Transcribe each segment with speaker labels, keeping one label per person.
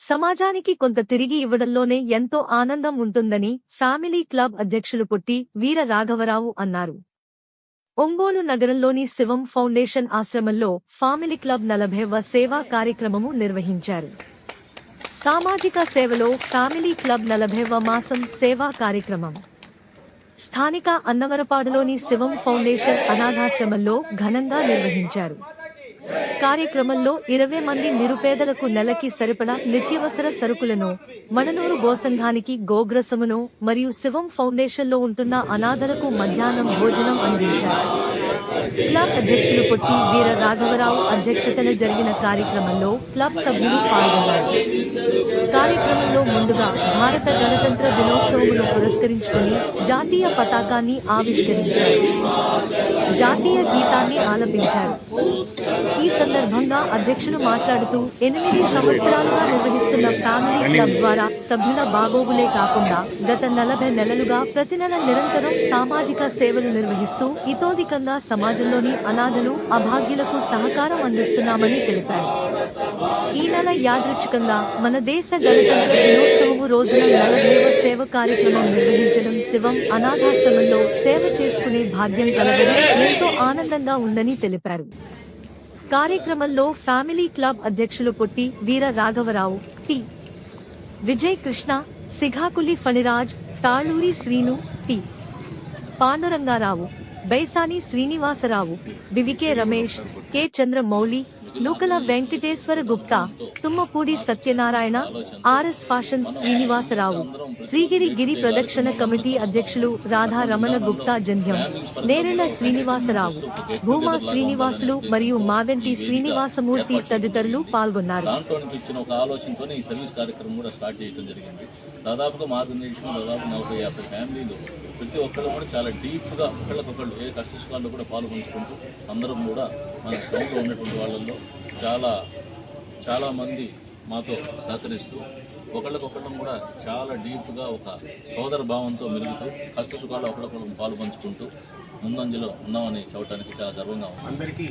Speaker 1: సమాజానికి కొంత తిరిగి ఇవ్వడంలోనే ఎంతో ఆనందం ఉంటుందని ఫ్యామిలీ క్లబ్ అధ్యక్షులు పుట్టి వీర రాఘవరావు అన్నారు. ఒంగోలు నగరంలోని శివం ఫౌండేషన్ ఆశ్రమంలో ఫ్యామిలీ క్లబ్ నలభైవ సేవా కార్యక్రమము నిర్వహించారు. సామాజిక సేవలో ఫ్యామిలీ క్లబ్ నలభైవ మాసం సేవా కార్యక్రమం. స్థానిక అన్నవరపాడులోని శివం ఫౌండేషన్ అనాథాశ్రమంలో ఘనంగా నిర్వహించారు. కార్యక్రమంలో ఇరవై మంది నిరుపేదలకు నెలకి సరిపడా నిత్యవసర సరుకులను మణనూరు గోసంఘానికి గోగ్రసమును మరియు శివం ఫౌండేషన్లో ఉంటున్న అనాథలకు మధ్యాహ్నం భోజనం అందించారు. క్లబ్ అధ్యక్షులు పొట్టి వీర రాఘవరావు అధ్యక్షతన జరిగిన కార్యక్రమంలో క్లబ్ సభ్యులు పాల్గొన్నారు. కార్యక్రమంలో ముందుగా భారత గణతంత్ర దినోత్సవమును పురస్కరించుకుని జాతీయ పతాకాన్ని ఆవిష్కరించారు. జాతీయ గీతాన్ని ఆలపించారు. ఈ సందర్భంగా అధ్యక్షులు మాట్లాడుతూ ఎనిమిది సంవత్సరాలుగా నిర్వహిస్తున్న ఫ్యామిలీ క్లబ్ ద్వారా సభ్యుల బాగోగులే కాకుండా గత నలభై నెలలుగా ప్రతి నెల నిరంతరం సామాజిక సేవలు నిర్వహిస్తూ ఇతోధికంగా సమాజంలోని అనాథలు అభాగ్యులకు సహకారం అందిస్తున్నామని తెలిపారు. ఈ నెల యాదృచ్ఛికంగా మన దేశ గణతంత్ర దినోత్సవము రోజున నలదేవ సేవ కార్యక్రమం నిర్వహించడం శివం అనాథాశ్రమంలో సేవ చేసుకునే భాగ్యం కలగడం ఎంతో ఆనందంగా ఉందని తెలిపారు. కార్యక్రమంలో ఫ్యామిలీ క్లబ్ అధ్యక్షులు పొట్టి వీర రాఘవరావు T. Vijay Krishna సిఘాకులి Phaniraj Taluri Srinu T. Panduranga Rao Baisani Srinivasarao VVK Ramesh K Chandramouli Nukala Venkateswara Gupta Tummapudi Satyanarayana RS fashion Srinivasarao Srigiri Giri ప్రదక్షిణ కమిటీ అధ్యక్షులు రాధా రమణ గుప్తా జంధ్యం నేరళ శ్రీనివాసరావు భూమా శ్రీనివాసులు మరియు మావెంటి శ్రీనివాసమూర్తి తదితరులు పాల్గొన్నారు.
Speaker 2: దాదాపుగా మార్గనిర్దేశం దాదాపు నలభై యాభై ఫ్యామిలీలు ప్రతి ఒక్కరు కూడా చాలా డీప్గా ఒకళ్ళకొకళ్ళు ఏ కష్ట సుఖాల్లో కూడా పాల్గొంచుకుంటూ అందరం కూడా మన టౌన్లో ఉన్నటువంటి వాళ్ళల్లో చాలా చాలామంది మాతో సహకరిస్తూ ఒకళ్ళకొకళ్ళం కూడా చాలా డీప్గా ఒక సోదర భావంతో మెరుగుతూ కష్ట సుఖాలు ఒకళ్ళకొకళ్ళు పాలు పంచుకుంటూ ముందంజలో ఉన్నామని చెప్పడానికి చాలా గర్వంగా ఉంది.
Speaker 3: అందరికీ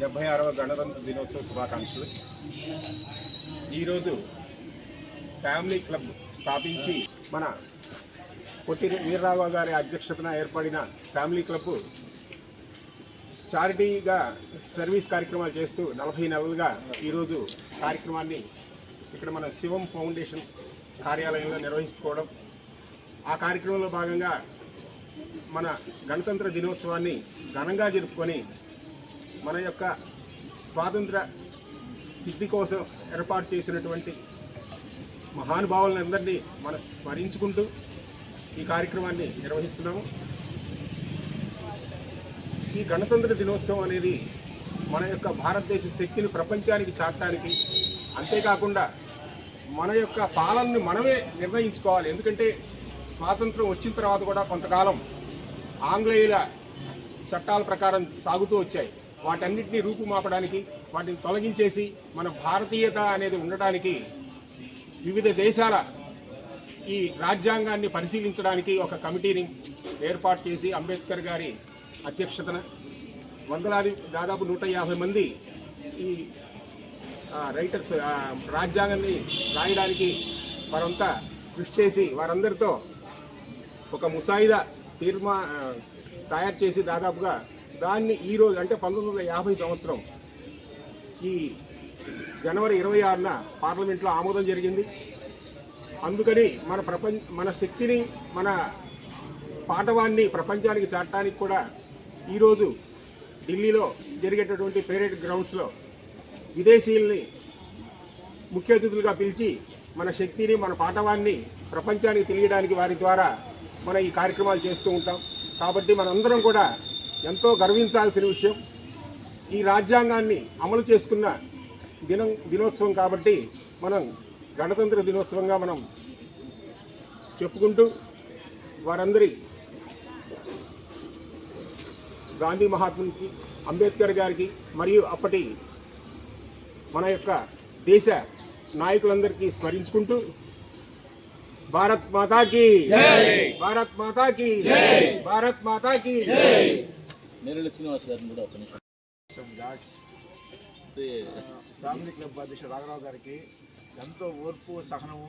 Speaker 3: డెబ్బై ఆరవ గణతంత్ర దినోత్సవ శుభాకాంక్షలు. ఈరోజు ఫ్యామిలీ క్లబ్ స్థాపించి మన పొట్టి వీరరావు గారి అధ్యక్షతన ఏర్పడిన ఫ్యామిలీ క్లబ్ చారిటీగా సర్వీస్ కార్యక్రమాలు చేస్తూ నలభై నెలలుగా ఈరోజు కార్యక్రమాన్ని ఇక్కడ మన శివం ఫౌండేషన్ కార్యాలయంలో నిర్వహించుకోవడం. ఆ కార్యక్రమంలో భాగంగా మన గణతంత్ర దినోత్సవాన్ని ఘనంగా జరుపుకొని మన యొక్క స్వాతంత్ర సిద్ధి కోసం ఏర్పాటు చేసినటువంటి మహానుభావులందరినీ మనం స్మరించుకుంటూ ఈ కార్యక్రమాన్ని నిర్వహిస్తున్నాము. ఈ గణతంత్ర దినోత్సవం అనేది మన యొక్క భారతదేశ శక్తిని ప్రపంచానికి చాటడానికి అంతేకాకుండా మన యొక్క పాలనను మనమే నిర్ణయించుకోవాలి. ఎందుకంటే స్వాతంత్రం వచ్చిన తర్వాత కూడా కొంతకాలం ఆంగ్లేయుల చట్టాల ప్రకారం సాగుతూ వచ్చాయి. వాటన్నిటినీ రూపుమాపడానికి వాటిని తొలగించేసి మన భారతీయత అనేది ఉండడానికి వివిధ దేశాల ఈ రాజ్యాంగాన్ని పరిశీలించడానికి ఒక కమిటీని ఏర్పాటు చేసి అంబేద్కర్ గారి అధ్యక్షతన వందలాది దాదాపు నూట యాభై మంది ఈ రైటర్స్ రాజ్యాంగాన్ని రాయడానికి వారంతా కృషి చేసి వారందరితో ఒక ముసాయిదా తీర్మా తయారు చేసి దాదాపుగా దాన్ని ఈరోజు అంటే పంతొమ్మిది వందల యాభై సంవత్సరం ఈ జనవరి ఇరవై ఆరున పార్లమెంట్లో ఆమోదం జరిగింది. అందుకని మన ప్రపంచ మన శక్తిని మన పాఠవాన్ని ప్రపంచానికి చాటడానికి కూడా ఈరోజు ఢిల్లీలో జరిగేటటువంటి పేరేడ్ గ్రౌండ్స్లో విదేశీయుల్ని ముఖ్య అతిథులుగా పిలిచి మన శక్తిని మన పాఠవాన్ని ప్రపంచానికి తెలియడానికి వారి ద్వారా మన ఈ కార్యక్రమాలు చేస్తూ ఉంటాం. కాబట్టి మనందరం కూడా ఎంతో గర్వించాల్సిన విషయం ఈ రాజ్యాంగాన్ని అమలు చేసుకున్న దినం దినోత్సవం కాబట్టి మనం గణతంత్ర దినోత్సవంగా మనం చెప్పుకుంటూ వారందరి గాంధీ మహాత్మునికి అంబేద్కర్ గారికి మరియు అప్పటి మన యొక్క దేశ నాయకులందరికీ స్మరించుకుంటూ భారత్ మాతాకి భారత్ మాతాకి భారత్ మాతాకి
Speaker 2: నేరెళ్ళ శ్రీనివాస్ గారిని కూడా
Speaker 4: ఫ్యామిలీ క్లబ్ అధ్యక్షుడు రాఘరావు గారికి ఎంతో ఓర్పు సహనము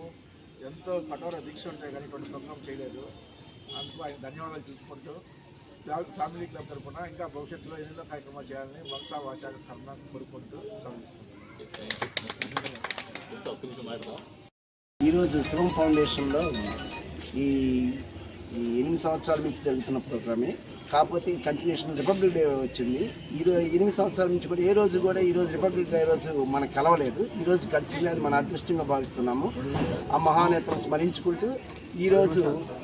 Speaker 4: ఎంతో కఠోర దీక్ష ఉంటాయి కానీ ఇటువంటి ప్రోగ్రాం చేయలేదు. అందుకు ఆయన ధన్యవాదాలు చూసుకుంటూ ఫ్యా- ఫ్యామిలీ క్లబ్ తరఫున ఇంకా భవిష్యత్తులో ఎన్నో కార్యక్రమాలు చేయాలని వంశా భాష కర్ణ కోరుకుంటూ
Speaker 5: ఈరోజు శివం ఫౌండేషన్లో ఈ ఈ ఎనిమిది సంవత్సరాల నుంచి జరుగుతున్న ప్రోగ్రామే. కాకపోతే కంటిన్యూషన్ రిపబ్లిక్ డే వచ్చింది. ఈ ఎనిమిది సంవత్సరాల నుంచి కూడా ఏ రోజు కూడా ఈరోజు రిపబ్లిక్ డే రోజు మనకు కలవలేదు. ఈరోజు కలిసింది అది మన అదృష్టంగా భావిస్తున్నాము. ఆ మహానేతను స్మరించుకుంటూ ఈరోజు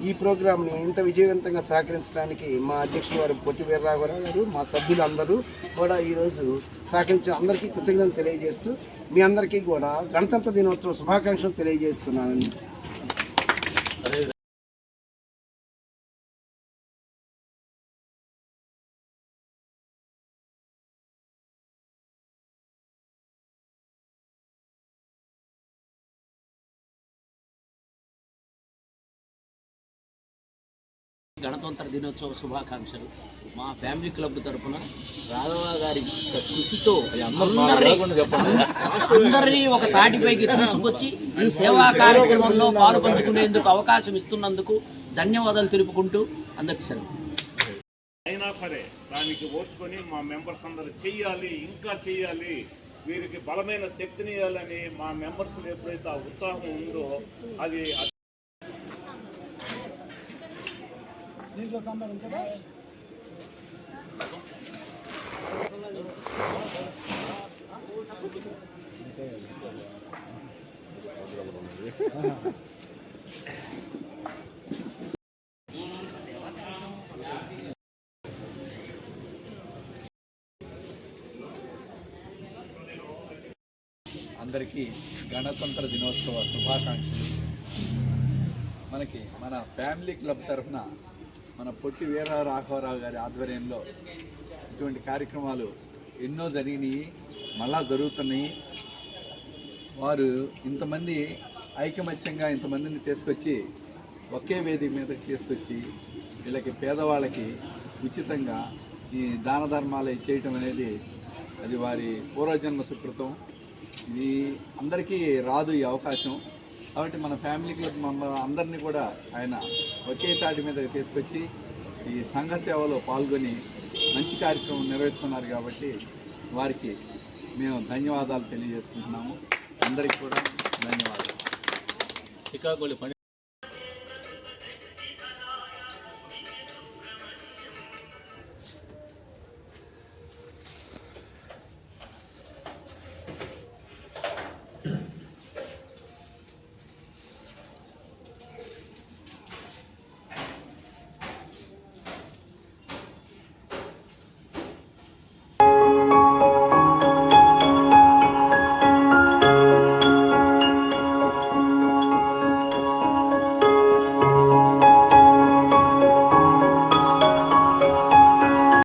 Speaker 5: ఈ ప్రోగ్రామ్ని ఇంత విజయవంతంగా సహకరించడానికి మా అధ్యక్షుడు వారు పొట్టి వీర్రాఘవరావు గారు మా సభ్యులందరూ కూడా ఈరోజు సహకరించిన అందరికీ కృతజ్ఞతలు తెలియజేస్తూ మీ అందరికీ కూడా గణతంత్ర దినోత్సవ శుభాకాంక్షలు తెలియజేస్తున్నానండి
Speaker 6: గణతంత్ర దినోత్సవ శుభాకాంక్షలు. మా ఫ్యామిలీ క్లబ్ తరఫున రాఘవ గారి కృషితో అందరినీ ఒక తాటిపైకి తీసుకొచ్చి ఈ సేవా కార్యక్రమంలో పాలు పంచుకునేందుకు అవకాశం ఇస్తున్నందుకు ధన్యవాదాలు తెలుపుకుంటూ అందరికి సెలవు.
Speaker 7: అయినా సరే దానికి ఓర్చుకొని మా మెంబర్స్ అందరూ చెయ్యాలి ఇంకా చెయ్యాలి. వీరికి బలమైన శక్తిని ఇవ్వాలని మా మెంబర్స్ ఎప్పుడైతే ఆ ఉత్సాహం ఉందో అది
Speaker 8: అందరికీ గణతంత్ర దినోత్సవ శుభాకాంక్షలు. మనకి మన ఫ్యామిలీ క్లబ్ తరఫున మన పొట్టి వీర రాఘవరావు గారి ఆధ్వర్యంలో ఇటువంటి కార్యక్రమాలు ఎన్నో జరిగినాయి మళ్ళా జరుగుతున్నాయి. వారు ఇంతమంది ఐకమత్యంగా ఇంతమందిని తీసుకొచ్చి ఒకే వేదిక మీదకి తీసుకొచ్చి వీళ్ళకి పేదవాళ్ళకి ఉచితంగా ఈ దాన ధర్మాలు చేయటం అనేది అది వారి పూర్వజన్మ సుకృతం. ఇది అందరికీ రాదు ఈ అవకాశం. కాబట్టి మన ఫ్యామిలీ క్లబ్ మెంబర్ అందరినీ కూడా ఆయన ఒకే తాటి మీద తీసుకొచ్చి ఈ సంఘ సేవలో పాల్గొని మంచి కార్యక్రమం నిర్వహిస్తున్నారు కాబట్టి వారికి మేము ధన్యవాదాలు తెలియజేసుకుంటున్నాము. అందరికీ కూడా ధన్యవాదాలు.
Speaker 2: శ్రీకాకుళం